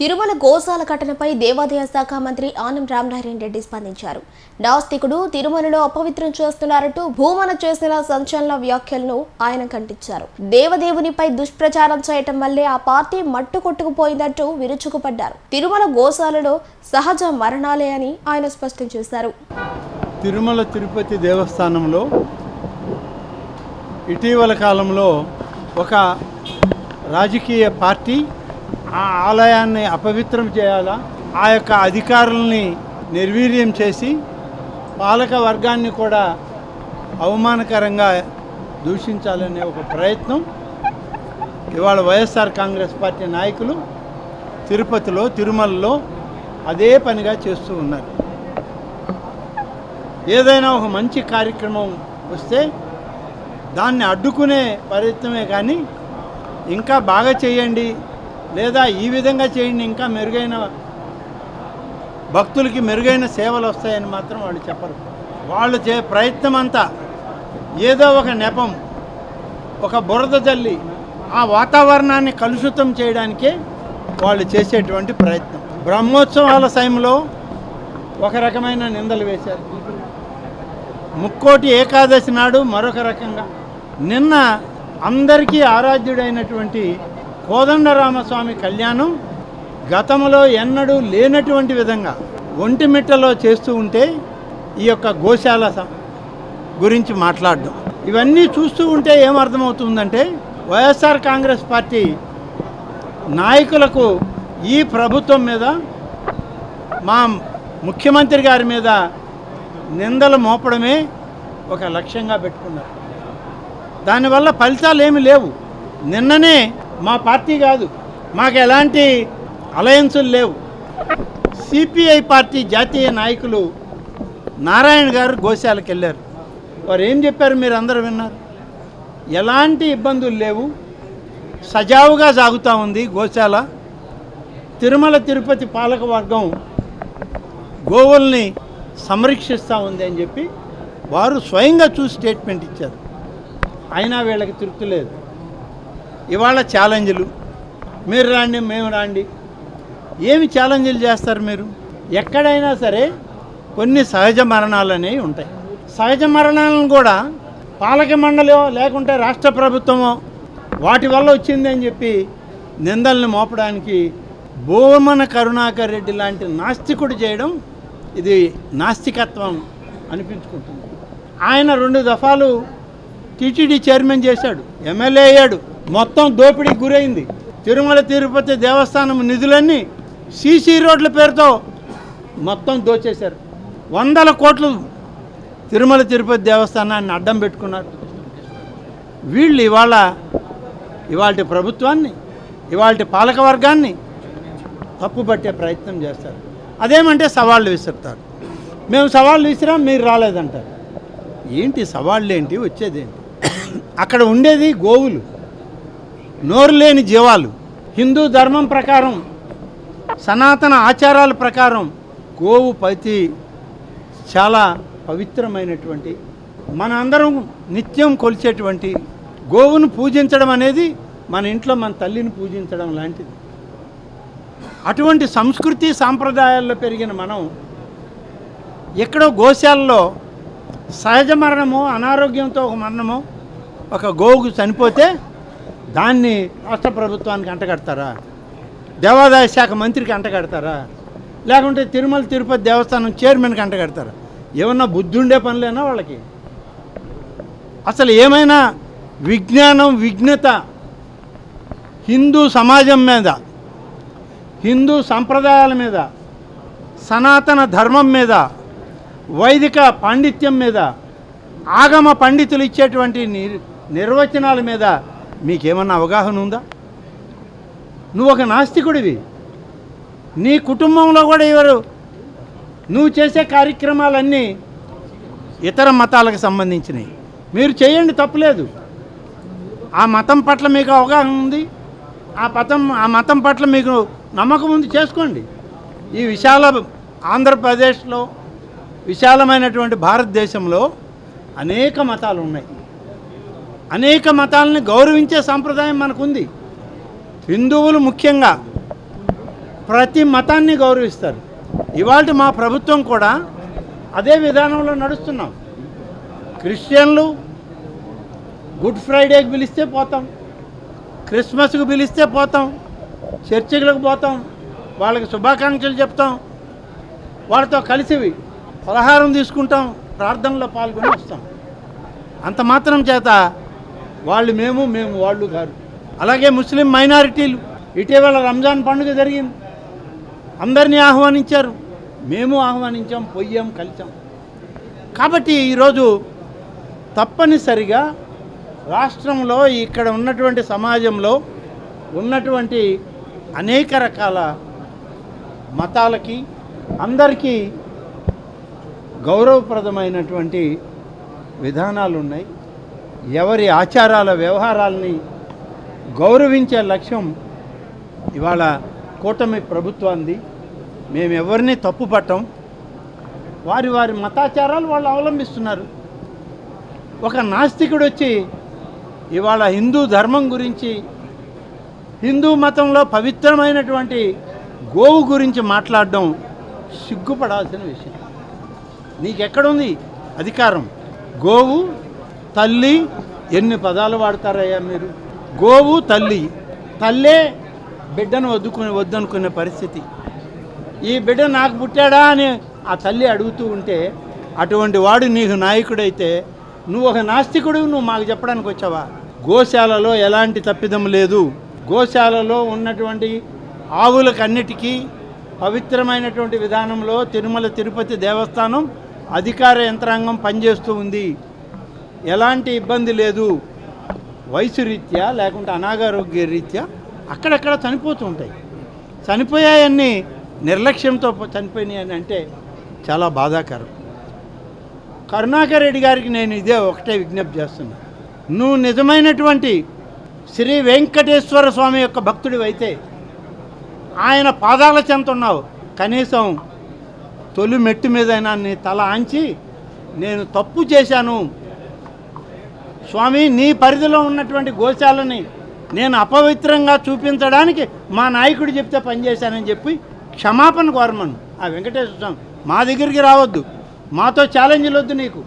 తిరుమల గోశాల ఘటనపై దేవాదాయ శాఖ మంత్రి ఆనం రామనారాయణ రెడ్డి స్పందించారు. నాస్తికుడు తిరుమలలో అపవిత్రం చేస్తున్నారంటూ భూమన చేసిన సంచలన వ్యాఖ్యలను ఆయన ఖండించారు. దేవదేవునిపై దుష్ప్రచారం చేయటం వల్లే ఆ పార్టీ మట్టు కొట్టుకుపోయిందంటూ విరుచుకుపడ్డారు. తిరుమల గోశాలలో సహజ మరణాలే అని ఆయన స్పష్టం చేశారు. తిరుమల తిరుపతి దేవస్థానంలో ఇటీవల కాలంలో ఒక రాజకీయ పార్టీ ఆ ఆలయాన్ని అపవిత్రం చేయాలా? ఆ యొక్క అధికారుల్ని నిర్వీర్యం చేసి పాలక వర్గాన్ని కూడా అవమానకరంగా దూషించాలనే ఒక ప్రయత్నం ఇవాళ వైఎస్ఆర్ కాంగ్రెస్ పార్టీ నాయకులు తిరుపతిలో తిరుమలలో అదే పనిగా చేస్తూ ఉన్నారు. ఏదైనా ఒక మంచి కార్యక్రమం వస్తే దాన్ని అడ్డుకునే ప్రయత్నమే కానీ ఇంకా బాగా చేయండి లేదా ఈ విధంగా చేయండి ఇంకా మెరుగైన భక్తులకి మెరుగైన సేవలు వస్తాయని మాత్రం వాళ్ళు చెప్పరు. వాళ్ళు చే ప్రయత్నం అంతా ఏదో ఒక నెపం ఒక బురద జల్లి ఆ వాతావరణాన్ని కలుషితం చేయడానికే వాళ్ళు చేసేటువంటి ప్రయత్నం. బ్రహ్మోత్సవాల సమయంలో ఒక రకమైన నిందలు వేశారు. ముక్కోటి ఏకాదశి నాడు మరొక రకంగా నిన్న అందరికీ ఆరాధ్యుడైనటువంటి కోదండరామస్వామి కళ్యాణం గతంలో ఎన్నడూ లేనటువంటి విధంగా ఒంటిమిట్టలో చేస్తూ ఉంటే ఈ యొక్క గోశాల గురించి మాట్లాడడం. ఇవన్నీ చూస్తూ ఉంటే ఏమర్థమవుతుందంటే వైఎస్ఆర్ కాంగ్రెస్ పార్టీ నాయకులకు ఈ ప్రభుత్వం మీద మా ముఖ్యమంత్రి గారి మీద నిందలు మోపడమే ఒక లక్ష్యంగా పెట్టుకున్నారు. దానివల్ల ఫలితాలు ఏమి లేవు. నిన్ననే మా పార్టీ కాదు. మాకు ఎలాంటి అలయన్సులు లేవు. సిపిఐ పార్టీ జాతీయ నాయకులు నారాయణ గారు గోశాలకు వెళ్ళారు. వారు ఏం చెప్పారు మీరు అందరూ విన్నారు? ఎలాంటి ఇబ్బందులు లేవు. సజావుగా సాగుతూ ఉంది గోశాల. తిరుమల తిరుపతి పాలకవర్గం గోవుల్ని సంరక్షిస్తూ ఉంది అని చెప్పి వారు స్వయంగా చూసి స్టేట్మెంట్ ఇచ్చారు. అయినా వీళ్ళకి తృప్తి లేదు. ఇవాళ ఛాలెంజ్లు. మీరు రాండి మేము రాండి. ఏమి ఛాలెంజ్లు చేస్తారు మీరు? ఎక్కడైనా సరే కొన్ని సహజ మరణాలు అనేవి ఉంటాయి. సహజ మరణాలను కూడా పాలక మండలో లేకుంటే రాష్ట్ర ప్రభుత్వమో వాటి వల్ల వచ్చిందని చెప్పి నిందల్ని మోపడానికి భూమన కరుణాకర్ రెడ్డి లాంటి నాస్తికుడు చేయడం ఇది నాస్తికత్వం అనిపించుకుంటుంది. ఆయన రెండు దఫాలు టీటీడీ చైర్మన్ చేశాడు ఎమ్మెల్యే అయ్యాడు. మొత్తం దోపిడీకి గురైంది. తిరుమల తిరుపతి దేవస్థానం నిధులన్నీ సీసీ రోడ్ల పేరుతో మొత్తం దోచేశారు. వందల కోట్లు తిరుమల తిరుపతి దేవస్థానాన్ని అడ్డం పెట్టుకున్నారు. వీళ్ళు ఇవాళ ఇవాళ ప్రభుత్వాన్ని ఇవాళ పాలకవర్గాన్ని తప్పుపట్టే ప్రయత్నం చేస్తారు. అదేమంటే సవాళ్ళు విసురుతారు. మేము సవాళ్ళు విసిరాం మీరు రాలేదంటారు. ఏంటి సవాళ్ళు ఏంటి వచ్చేదేంటి అక్కడ ఉండేది గోవులు. నోరు లేని జీవాలు. హిందూ ధర్మం ప్రకారం సనాతన ఆచారాల ప్రకారం గోవు పతి చాలా పవిత్రమైనటువంటి మన అందరం నిత్యం కొలిచేటువంటి గోవును పూజించడం అనేది మన ఇంట్లో మన తల్లిని పూజించడం లాంటిది. అటువంటి సంస్కృతి సాంప్రదాయాల్లో పెరిగిన మనం ఎక్కడో గోశాలలో సహజ మరణమో అనారోగ్యంతో ఒక మరణమో ఒక గోవుకు చనిపోతే దాన్ని రాష్ట్ర ప్రభుత్వానికి అంటగడతారా? దేవాదాయ శాఖ మంత్రికి అంటగడతారా? లేకుంటే తిరుమల తిరుపతి దేవస్థానం చైర్మన్కి అంటగడతారా? ఏమన్నా బుద్ధి ఉండే పనులేనా వాళ్ళకి? అసలు ఏమైనా విజ్ఞానం విఘ్నత హిందూ సమాజం మీద హిందూ సంప్రదాయాల మీద సనాతన ధర్మం మీద వైదిక పాండిత్యం మీద ఆగమ పండితులు ఇచ్చేటువంటి నిర్- నిర్వచనాల మీద మీకేమన్నా అవగాహన ఉందా? నువ్వు ఒక నాస్తికుడివి. నీ కుటుంబంలో కూడా ఎవరు? నువ్వు చేసే కార్యక్రమాలన్నీ ఇతర మతాలకు సంబంధించినవి మీరు చేయండి తప్పులేదు. ఆ మతం పట్ల మీకు అవగాహన ఉంది. ఆ పతం ఆ మతం పట్ల మీకు నమ్మకం ఉంది. చేసుకోండి. ఈ విశాల ఆంధ్రప్రదేశ్లో విశాలమైనటువంటి భారతదేశంలో అనేక మతాలు ఉన్నాయి అనేక మతాలను గౌరవించే సాంప్రదాయం మనకుంది. హిందువులు ముఖ్యంగా ప్రతి మతాన్ని గౌరవిస్తారు. ఇవాళ మా ప్రభుత్వం కూడా అదే విధానంలో నడుస్తున్నాం. క్రిస్టియన్లు గుడ్ ఫ్రైడేకి పిలిస్తే పోతాం. క్రిస్మస్కి పిలిస్తే పోతాం. చర్చిలకు పోతాం. వాళ్ళకి శుభాకాంక్షలు చెప్తాం. వాళ్ళతో కలిసి పలహారం తీసుకుంటాం. ప్రార్థనలో పాల్గొని వస్తాం. అంత మాత్రం చేత వాళ్ళు మేము మేము వాళ్ళు కాదు. అలాగే ముస్లిం మైనారిటీలు ఇటీవల రంజాన్ పండుగ జరిగింది. అందరినీ ఆహ్వానించారు. మేము ఆహ్వానించాం పొయ్యాం కలిసాం కాబట్టి ఈరోజు తప్పనిసరిగా రాష్ట్రంలో ఇక్కడ ఉన్నటువంటి సమాజంలో ఉన్నటువంటి అనేక రకాల మతాలకి అందరికీ గౌరవప్రదమైనటువంటి విధానాలు ఉన్నాయి ఎవరి ఆచారాల వ్యవహారాలని గౌరవించే లక్ష్యం ఇవాళ కూటమి ప్రభుత్వాన్ని మేము ఎవరిని తప్పు పట్టం వారి వారి మతాచారాలు వాళ్ళు అవలంబిస్తున్నారు. ఒక నాస్తికుడు వచ్చి ఇవాళ హిందూ ధర్మం గురించి హిందూ మతంలో పవిత్రమైనటువంటి గోవు గురించి మాట్లాడడం సిగ్గుపడాల్సిన విషయం. నీకెక్కడుంది అధికారం? గోవు తల్లి ఎన్ని పదాలు వాడతారయ్యా మీరు? గోవు తల్లి. తల్లే బిడ్డను వద్దుకుని వద్దనుకునే పరిస్థితి. ఈ బిడ్డ నాకు పుట్టాడా అని ఆ తల్లి అడుగుతూ ఉంటే అటువంటి వాడు నీకు నాయకుడైతే నువ్వు ఒక నాస్తికుడు నువ్వు మాకు చెప్పడానికి వచ్చావా? గోశాలలో ఎలాంటి తప్పిదం లేదు. గోశాలలో ఉన్నటువంటి ఆవులకన్నిటికీ పవిత్రమైనటువంటి విధానంలో తిరుమల తిరుపతి దేవస్థానం అధికార యంత్రాంగం పనిచేస్తూ ఉంది. ఎలాంటి ఇబ్బంది లేదు. వయసు రీత్యా లేకుంటే అనారోగ్య రీత్యా అక్కడక్కడ చనిపోతూ ఉంటాయి. చనిపోయాయన్నీ నిర్లక్ష్యంతో చనిపోయినాయి అని అంటే చాలా బాధాకరం. కరుణాకర్ రెడ్డి గారికి నేను ఇదే ఒకటే విజ్ఞప్తి చేస్తున్నా. నువ్వు నిజమైనటువంటి శ్రీ వెంకటేశ్వర స్వామి యొక్క భక్తుడివైతే ఆయన పాదాల చెంత ఉన్నావు. కనీసం తొలి మెట్టు మీదైనా నీ తల ఆంచి నేను తప్పు చేశాను. స్వామి నీ పరిధిలో ఉన్నటువంటి గోశాలని నేను అపవిత్రంగా చూపించడానికి మా నాయకుడు చెప్తే పనిచేశానని చెప్పి క్షమాపణ కోరమను. ఆ వెంకటేశ్వర స్వామి మా దగ్గరికి రావద్దు. మాతో ఛాలెంజ్లు వద్దు నీకు.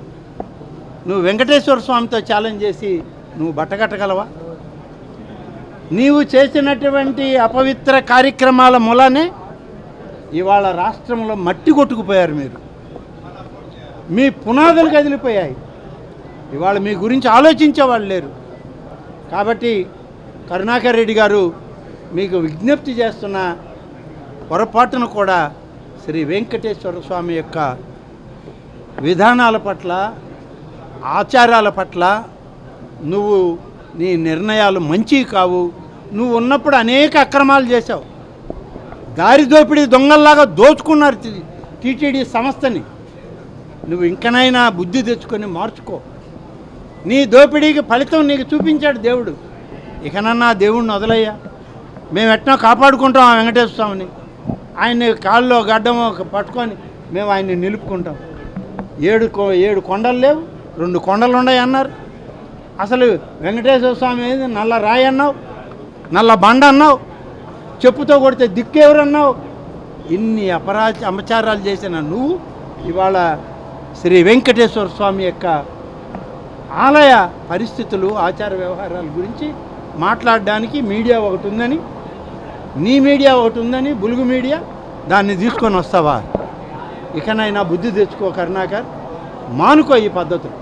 నువ్వు వెంకటేశ్వర స్వామితో ఛాలెంజ్ చేసి నువ్వు బట్టగట్టగలవా? నీవు చేసినటువంటి అపవిత్ర కార్యక్రమాల మూలనే ఇవాళ రాష్ట్రంలో మట్టి కొట్టుకుపోయారు మీరు. మీ పునాదులు కదిలిపోయాయి. ఇవాళ మీ గురించి ఆలోచించే వాళ్ళు లేరు. కాబట్టి కరుణాకర్ రెడ్డి గారు మీకు విజ్ఞప్తి చేస్తున్న పొరపాటును కూడా శ్రీ వెంకటేశ్వర స్వామి యొక్క విధానాల పట్ల ఆచారాల పట్ల నువ్వు నీ నిర్ణయాలు మంచివి కావు. నువ్వు ఉన్నప్పుడు అనేక అక్రమాలు చేశావు. దారి దోపిడీ దొంగల్లాగా దోచుకున్నారు టీటీడీ సంస్థని. నువ్వు ఇంకనైనా బుద్ధి తెచ్చుకొని మార్చుకో. నీ దోపిడీకి ఫలితం నీకు చూపించాడు దేవుడు. ఇకనన్నా దేవుణ్ణి వదలయ్యా. మేము ఎట్లా కాపాడుకుంటాం ఆ వెంకటేశ్వర స్వామిని. ఆయన్ని కాళ్ళలో గడ్డము పట్టుకొని మేము ఆయన్ని నిలుపుకుంటాం. ఏడు కొ- ఏడు కొండలు లేవు రెండు కొండలు ఉన్నాయి అన్నారు. అసలు వెంకటేశ్వర స్వామి ఏది నల్ల రాయి అన్నావు నల్ల బండ అన్నావు చెప్పుతో కొడితే దిక్కెవరన్నావు ఇన్ని అపరాధ అపచారాలు చేసిన నువ్వు ఇవాళ శ్రీ వెంకటేశ్వర స్వామి యొక్క ఆలయ పరిస్థితులు ఆచార వ్యవహారాల గురించి మాట్లాడడానికి మీడియా ఒకటి ఉందని నీ మీడియా ఒకటి ఉందని బులుగు మీడియా దాన్ని తీసుకొని వస్తావా? ఇకనైనా బుద్ధి తెచ్చుకో కరుణాకర్. మానుకో ఈ పద్ధతులు.